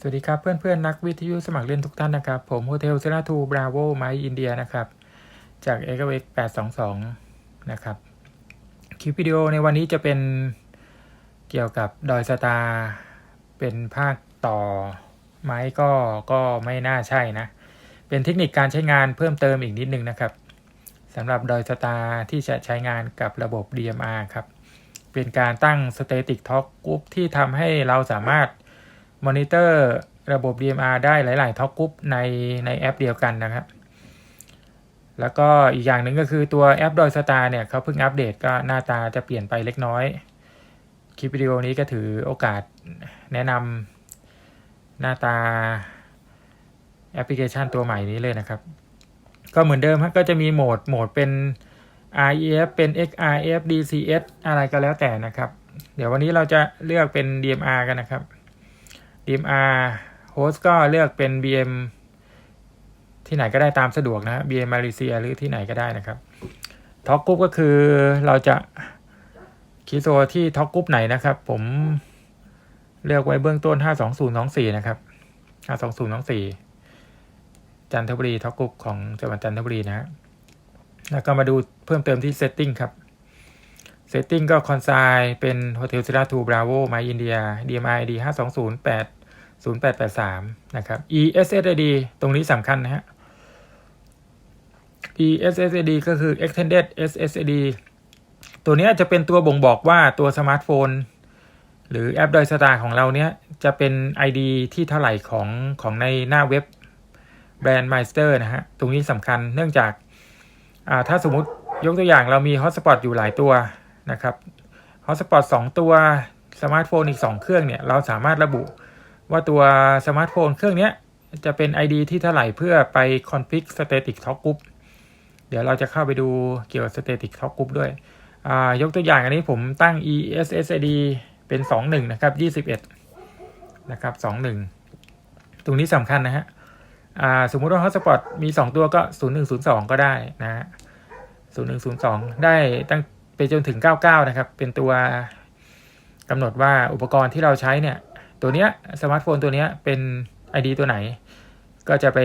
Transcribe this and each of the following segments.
สวัสดีครับเพื่อนเพื่อนนักวิทยุสมัครเล่นทุกท่านนะครับ ผมโฮเทลเซราทูบราโวไมอินเดียนะครับ จากเอกเวก822นะครับ คลิปวิดีโอในวันนี้จะเป็นเกี่ยวกับดอยสตาเป็นภาคต่อไหมก็ก็ไม่น่าใช่นะ เป็นเทคนิคการใช้งานเพิ่มเติมอีกนิดนึงนะครับสำหรับดอยสตาที่จะใช้งานกับระบบ DMR ครับ เป็นการตั้ง Static Talk Group ที่ทำให้เราสามารถ มอนิเตอร์ระบบ DMR ได้หลาย ๆท็อกกรุ๊ปในในแอปเดียวกันนะครับ แล้วก็อีกอย่างหนึ่งก็คือตัวแอปดอยสตาร์เนี่ยเขาเพิ่งอัปเดตก็หน้าตาจะเปลี่ยนไปเล็กน้อย คลิปวิดีโอนี้ก็ถือโอกาสแนะนำหน้าตาแอปพลิเคชันตัวใหม่นี้เลยนะครับ ก็เหมือนเดิมฮะก็จะมีโหมดโหมดเป็น REF เป็น XRF DCS อะไรก็แล้วแต่นะครับ เดี๋ยววันนี้เราจะเลือกเป็น DMR กันนะครับ DMR host ก็เลือกเป็น BM ที่ไหนก็ได้ตามสะดวกนะ BM มาเลเซียหรือที่ไหนก็ได้นะครับท็อกกรุ๊ปก็คือเราจะคีย์โซที่ท็อกกรุ๊ปไหนนะครับ ผมเลือกไว้เบื้องต้น 52024 นะครับ 52024 จันทบุรีท็อกกรุ๊ปของจังหวัดจันทบุรีนะฮะแล้วก็มาดูเพิ่มเติมที่ setting ครับ setting ก็คอนไซน์เป็น Hotel s e r a 2 Bravo My India DMI ID 520 0883 นะครับ ESSID ตรงนี้สำคัญนะฮะ ESSID ก็คือ Extended SSID ตัวนี้จะเป็นตัวบ่งบอกว่าตัวสมาร์ทโฟน หรือแอปดอยสตาร์ของเราเนี้ยจะเป็น ID ที่เท่าไหร่ของของในหน้าเว็บแบรนด์ Meister นะฮะ ตรงนี้สำคัญเนื่องจากาถ้าสมมติยกตัวอย่างเรามีฮอตสปอตอยู่หลายตัวนะครับฮอตสปอต2ตัวสมาร์ทโฟนอีก 2 เครื่องเนี่ย เราสามารถระบุ ว่าตัวสมาร์ทโฟนเครื่องนี้จะเป็น ID ที่เท่าไหร่เพื่อไป config static talk group เดี๋ยวเราจะเข้าไปดูเกี่ยวกับ static talk group ด้วย ยกตัวอย่างอันนี้ผมตั้ง ESSID เป็น 21 นะครับ 21 นะครับ 21 ตรงนี้สำคัญนะฮะสมมุติว่า hotspot มี 2 ตัวก็ 0102 ก็ได้นะฮะ0102 ได้ตั้งไปจนถึง 99 นะครับ เป็นตัวกำหนดว่าอุปกรณ์ที่เราใช้เนี่ย ตัวเนี้ยสมาร์ทโฟนตัวเนี้ยเป็น ID ตัวไหน ก็จะไป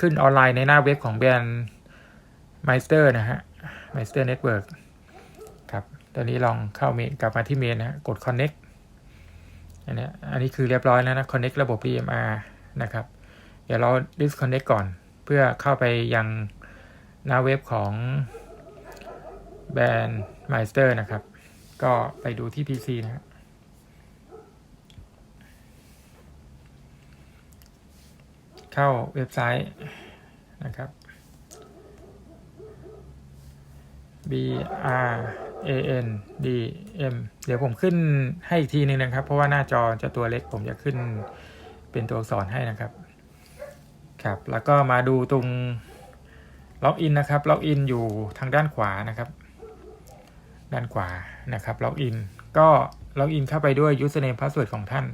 ขึ้นออนไลน์ในหน้าเว็บของแบรนด์ Meister นะฮะ Meister Network ครับตอนนี้ลองเข้าเมนกลับมาที่เมนนะฮะกด connect อันนี้อันนี้คือเรียบร้อยแล้วนะ connect ระบบ DMR นะครับ เดี๋ยวเรา disconnect ก่อน เพื่อเข้าไปยังหน้าเว็บของแบรนด์ Meister นะครับ ก็ไปดูที่ PC นะครั เข้าเว็บไซต์นะครับ b r a n d m เดี๋ยวผมขึ้นให้อีกทีนึงนะครับ เพราะว่าหน้าจอจะตัวเล็กผมจะขึ้นเป็นตัวอักษรให้นะครับ ครับ แล้วก็มาดูตรงล็อกอินนะครับ ล็อกอินอยู่ทางด้านขวานะครับ ด้านขวานะครับ ล็อกอิน ก็ล็อกอินเข้าไปด้วย username password ของท่าน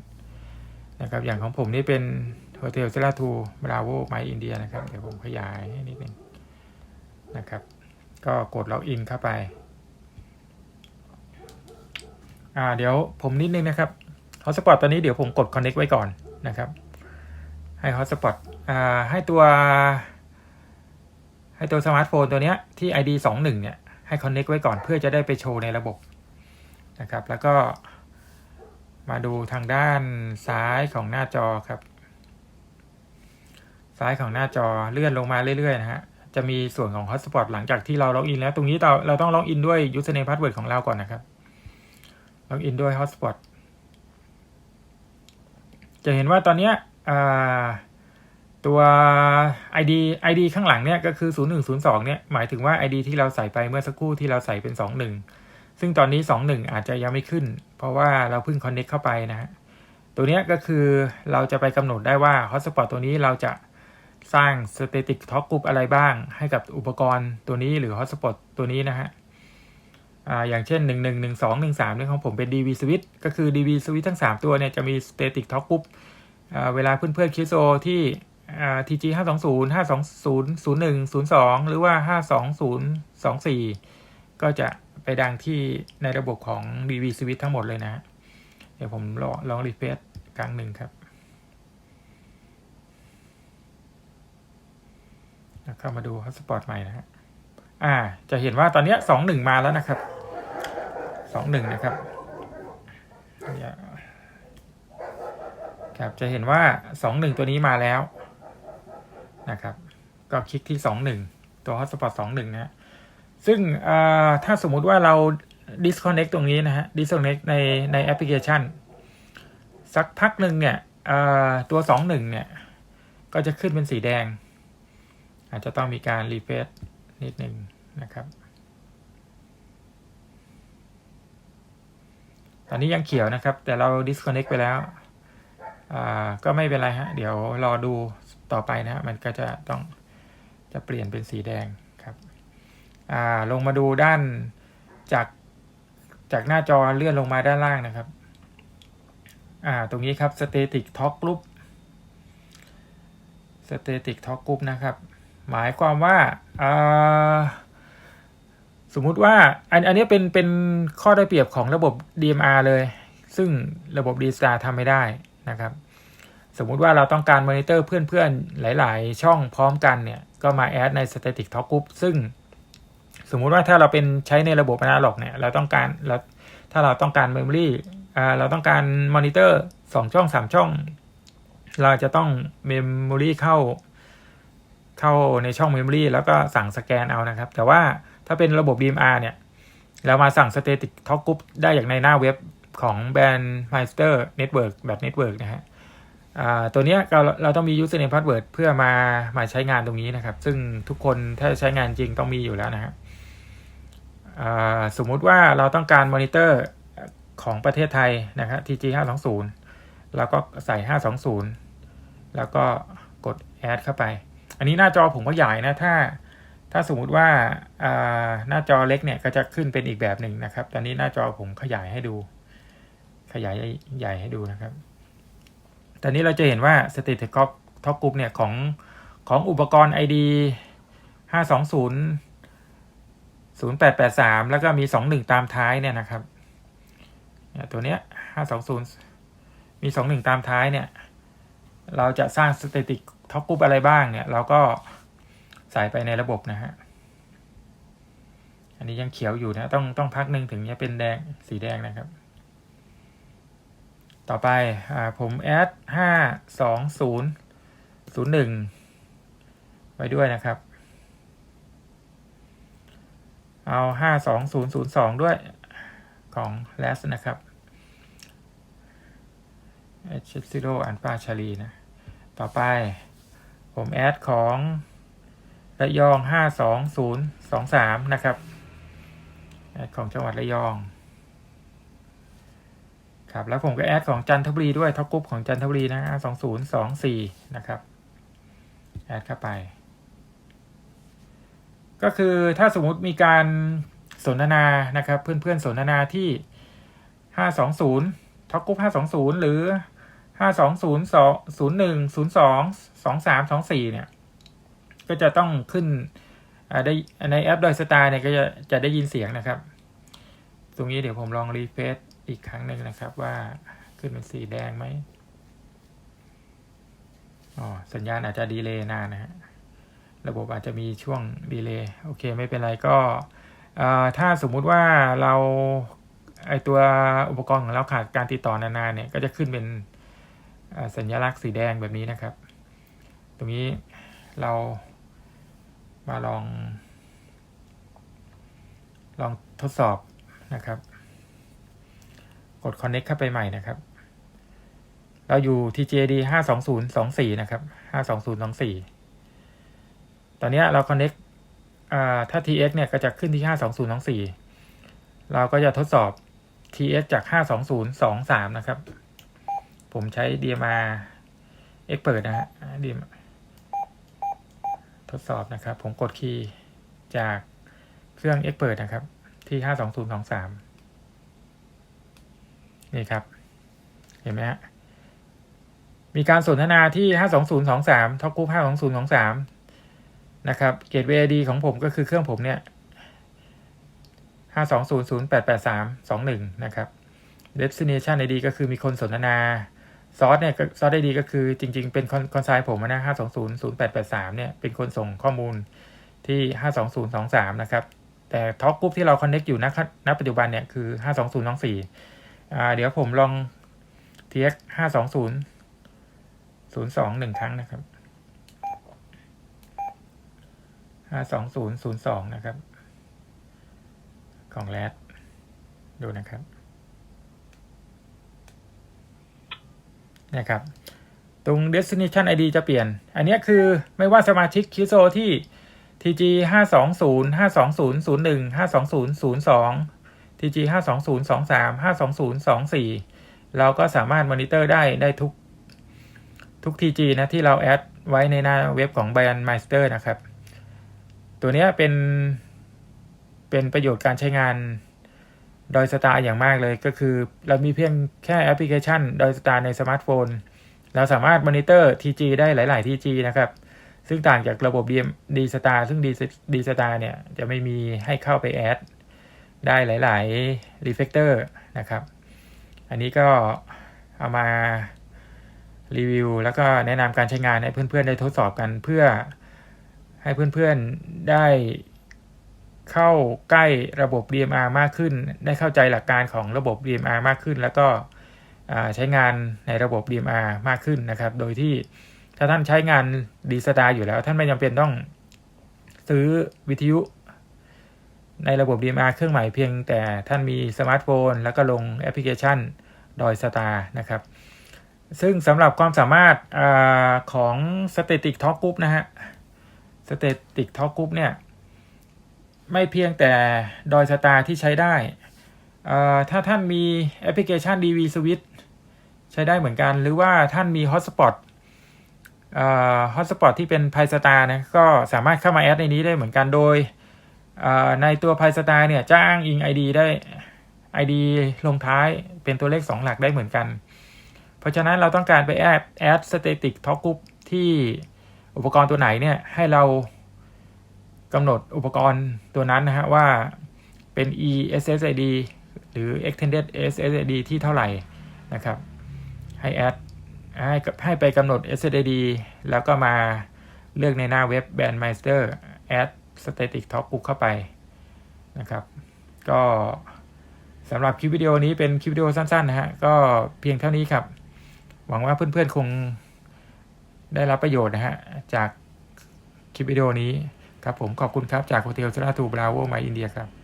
นะครับ อย่างของผมนี่เป็น โฮเทลเซราทูบราโวไมอินเดียนะครับ เดี๋ยวผมขยายให้นิดนึงนะครับ ก็กดล็อกอินเข้าไป อ่าเดี๋ยวผมนิดนึงนะครับฮอตสปอตตอนนี้เดี๋ยวผมกด Connect ไว้ก่อนนะครับ ให้ฮอตสปอตอ่าให้ตัวให้ตัวสมาร์ทโฟนตัวเนี้ยที่ ID 21เนี่ยให้ Connect ไว้ก่อนเพื่อจะได้ไปโชว์ในระบบนะครับ แล้วก็มาดูทางด้านซ้ายของหน้าจอครับ ซ้ายของหน้าจอเลื่อนลงมาเรื่อยๆนะฮะจะมีส่วนของ Hotspot หลังจากที่เราล็อกอินแล้ว ตรงนี้เราเราต้องล็อกอินด้วย username password ของเราก่อนนะครับล็อกอินด้วย Hotspot จะเห็นว่าตอนนี้ตัว ID ID ข้างหลังเนี่ยก็คือ 0102เนี่ยหมายถึงว่า ID ที่เราใส่ไปเมื่อสักครู่ที่เราใส่เป็น 21 ซึ่งตอนนี้ 21 อาจจะยังไม่ขึ้น เพราะว่าเราเพิ่ง connect เข้าไปนะฮะตัวนี้ก็คือเราจะไปกำหนดได้ว่า Hotspot ตัวนี้เราจะ สร้าง static talk group อะไรบ้าง ให้กับอุปกรณ์ตัวนี้หรือ hotspot ตัวนี้นะฮะอ่าอย่างเช่น 1 1 1 2 1 3เนี่ยของผมเป็น DV switch ก็คือ DV switch ทั้ง 3 ตัวเนี่ยจะมี static talk group อ่าเวลาเพื่อนๆคิดโซที่อ่า TG 520 520 01 02 หรือว่า 520 24 ก็จะไปดังที่ในระบบของ DV switch ทั้งหมดเลยนะ เดี๋ยวผมลองลองรีเฟซครั้งหนึ่งครับ เข้ามาดูฮอตสปอตใหม่นะฮะอ่า จะเห็นว่าตอนนี้สองหนึ่งมาแล้วนะครับสองหนึ่งนะครับครับจะเห็นว่าสองหนึ่งตัวนี้มาแล้วนะครับ ก็คลิกที่สองหนึ่งตัวฮอตสปอตสองหนึ่งนะฮะซึ่งอ่าถ้าสมมุติว่าเรา disconnect ตรงนี้นะฮะ disconnect ในในแอปพลิเคชัน สักพักหนึ่งเนี่ยอ่าตัวสองหนึ่งเนี่ย ก็จะขึ้นเป็นสีแดง อาจจะต้องมีการรีเฟรชนิดหนึ่งนะครับ ตอนนี้ยังเขียวนะครับ แต่เรา disconnect ไปแล้ว ก็ไม่เป็นไรฮะ เดี๋ยวรอดูต่อไปนะฮะ มันก็จะต้องจะเปลี่ยนเป็นสีแดงครับ ลงมาดูด้านจากจากหน้าจอเลื่อนลงมาด้านล่างนะครับ ตรงนี้ครับ static talk group static talk group นะครับ หมายความว่าสมมุติว่าอันอันนี้เป็นเป็นข้อได้เปรียบของระบบ DMR เลย ซึ่งระบบ D-Star ทำไม่ได้นะครับ สมมุติว่าเราต้องการมอนิเตอร์เพื่อนๆ หลาย ๆ ช่องพร้อมกันเนี่ย ก็มาแอดใน Static Talk Group ซึ่งสมมุติว่าถ้าเราเป็นใช้ในระบบ Analog เนี่ย เราต้องการเราถ้าเราต้องการ Memory อ่าเราต้องการมอนิเตอร์สองช่องสามช่อง เราจะต้อง Memory เข้า เข้าในช่อง Memory แล้วก็สั่งสแกนเอานะครับ แต่ว่าถ้าเป็นระบบ DMR เนี่ย เรามาสั่ง Static Talk Group ได้อย่างในหน้าเว็บของแบรนด์ Meister Network แบบ Network นะฮะตัวนี้เราเราต้องมี username password เพื่อมามาใช้งานตรงนี้นะครับ ซึ่งทุกคนถ้าใช้งานจริงต้องมีอยู่แล้วนะฮะสมมุติว่าเราต้องการมอนิเตอร์ของประเทศไทยนะครับ TG 520แล้วก็ใส่ 520 แล้วก็กด add เข้าไป อันนี้หน้าจอผมก็ใหญ่นะถ้า ถ้าสมมุติว่าาหน้าจอเล็กเนี่ยก็จะขึ้นเป็นอีกแบบหนึ่งนะครับ ตอนนี้หน้าจอผมขยายให้ดู ขยายใหญ่ให้ดูนะครับ ตอนนี้เราจะเห็นว่า Static Talk Talk Group เนี่ยของของอุปกรณ์ ID 520 0883 แล้วก็มี 21 ตามท้ายเนี่ยนะครับเนี่ยตัวเนี้ย 520 มี 21 ตามท้ายเนี่ย เราจะสร้าง Static Group อะไรบ้างเนี่ย เราก็ใส่ไปในระบบนะฮะ อันนี้ยังเขียวอยู่นะ ต้องต้องพักหนึ่งถึงจะเป็นแดงสีแดงนะครับ ต่อไปอ่าผมแอดห้าสองศูนย์ศูนย์หนึ่งไว้ด้วยนะครับ เอาห้าสองศูนย์ศูนย์สองด้วยของ l a s นะครับ h 0อันป้าชาลีนะ ต่อไป ผมแอดของระยองห้าสองศูนย์สองสามนะครับ แอดของจังหวัดระยอง ครับ แล้วผมก็แอดของจันทบุรีด้วยท็อปกรุ๊ปของจันทบุรีนะสองศูนย์สองสี่นะครับ แอดเข้าไป ก็คือถ้าสมมุติมีการสนทนา นะครับ เพื่อนๆสนทนาที่ห้าสองศูนย์ท็อปกรุ๊ปห้าสองศูนย์หรือ ห้าสองศูนย์สองศูนย์หนึ่งศูนย์สองสองสามสองสี่เนี่ย ก็จะต้องขึ้นได้ในแอปดอยสตาร์เนี่ยก็จะจะได้ยินเสียงนะครับ ตรงนี้เดี๋ยวผมลองรีเฟซอีกครั้งหนึ่งนะครับว่าขึ้นเป็นสีแดงไหมอ๋อสัญญาณอาจจะดีเลย์นานนะฮะระบบอาจจะมีช่วงดีเลย์โอเคไม่เป็นไรก็ถ้าสมมุติว่าเราไอตัวอุปกรณ์ของเราขาดการติดต่อนานๆเนี่ยก็จะขึ้นเป็น สัญลักษณ์สีแดงแบบนี้นะครับ ตรงนี้เรามาลอง ลองทดสอบนะครับ กด connect เข้าไปใหม่นะครับ เราอยู่ TJD 52024 นะครับ 52024 ตอนนี้เรา connect ถ้า TX เนี่ยก็จะขึ้นที่ 52024 เราก็จะทดสอบ TX จาก 52023 นะครับ ผมใช้ DMR Expert นะฮะ DMR ทดสอบนะครับ ผมกดคีย์จากเครื่อง Expert นะครับ ที่ 52023 นี่ครับ เห็นไหมฮะ มีการสนทนาที่ 52023ท็อปกรุ๊ป52023 นะครับ เกตเวดีของผมก็คือเครื่องผมเนี่ย520088321 นะครับ destination ID ก็คือมีคนสนทนา ซอสเนี่ยซอสได้ดีก็คือจริง ๆ เป็นคอนไซน์ผมนะห้าสองศูนย์ศูนย์แปดแปดสามเนี่ยเป็นคนส่งข้อมูลที่ห้าสองศูนย์สองสามนะครับ แต่ท็อกกรุ๊ปที่เราคอนเน็กอยู่ณณปัจจุบันเนี่ยคือห้าสองศูนย์สองสี่อ่าเดี๋ยวผมลอง tx ห้าสองศูนย์ศูนย์สองหนึ่งครั้งนะครับห้าสองศูนย์ศูนย์สองนะครับ ของแรดดูนะครับ นะครับตรง destination ID จะเปลี่ยน อันนี้คือไม่ว่าสมาชิกคิวโซที่ TG 520 520 01 520 02 TG 520 23 520 24 เราก็สามารถมอนิเตอร์ได้ได้ทุกทุก TG นะที่เราแอดไว้ในหน้าเว็บของ b a n m e i s t e r นะครับ ตัวนี้เป็นเป็นประโยชน์การใช้งาน โดยสตาร์อย่างมากเลยก็คือ เรามีเพียงแค่แอปพลิเคชันโดยสตาร์ในสมาร์ทโฟน เราสามารถมอนิเตอร์ TG ได้หลาย ๆ TG นะครับ ซึ่งต่างจากระบบ DM D Star ซึ่ง D D Star เนี่ย จะไม่มีให้เข้าไปแอด ได้หลาย ๆ reflector นะครับ อันนี้ก็เอามารีวิว แล้วก็แนะนำการใช้งานให้เพื่อน ๆ ได้ทดสอบกันเพื่อให้เพื่อน ๆ ได้ เข้าใกล้ระบบ DMR มากขึ้น ได้เข้าใจหลักการของระบบ DMR มากขึ้น แล้วก็ใช้งานในระบบ DMR มากขึ้นนะครับ โดยที่ถ้าท่านใช้งานดีสตาอยู่แล้ว ท่านไม่จำเป็นต้องซื้อวิทยุในระบบ DMR เครื่องใหม่เพียงแต่ท่านมีสมาร์ทโฟน แล้วก็ลงแอปพลิเคชันดอยสตาร์นะครับ ซึ่งสำหรับความสามารถอของ Static Talk Group นะฮะ Static Talk Group เนี่ย ไม่เพียงแต่ดอยสตาร์ที่ใช้ได้ ถ้าท่านมีแอปพลิเคชัน DV Switch ใช้ได้เหมือนกัน หรือว่าท่านมี Hotspot ฮอตสปอตที่เป็นไพสตาร์นะก็สามารถเข้ามาแอดในนี้ได้เหมือนกันโดยในตัวไพสตาร์เนี่ยจะอ้างอิง ID ได้ ID ลงท้ายเป็นตัวเลข 2 หลักได้เหมือนกัน เพราะฉะนั้นเราต้องการไปแอดแอดสเตติกท็อกกรุ๊ปที่อุปกรณ์ตัวไหนเนี่ยให้เรา กำหนดอุปกรณ์ตัวนั้นนะฮะว่าเป็น ESSID หรือ Extended SSID ที่เท่าไหร่นะครับ ให้แอดให้ให้ไปกำหนด ssid แล้วก็มาเลือกในหน้าเว็บ Bandmeister Add Static Talk Group เข้าไปนะครับ ก็สำหรับคลิปวิดีโอนี้เป็นคลิปวิดีโอสั้นๆนะฮะ ก็เพียงเท่านี้ครับ หวังว่าเพื่อนๆคงได้รับประโยชน์นะฮะ จากคลิปวิดีโอนี้ ครับผมขอบคุณครับจากโฮเทลสราทูบราโวมาอินเดียครับ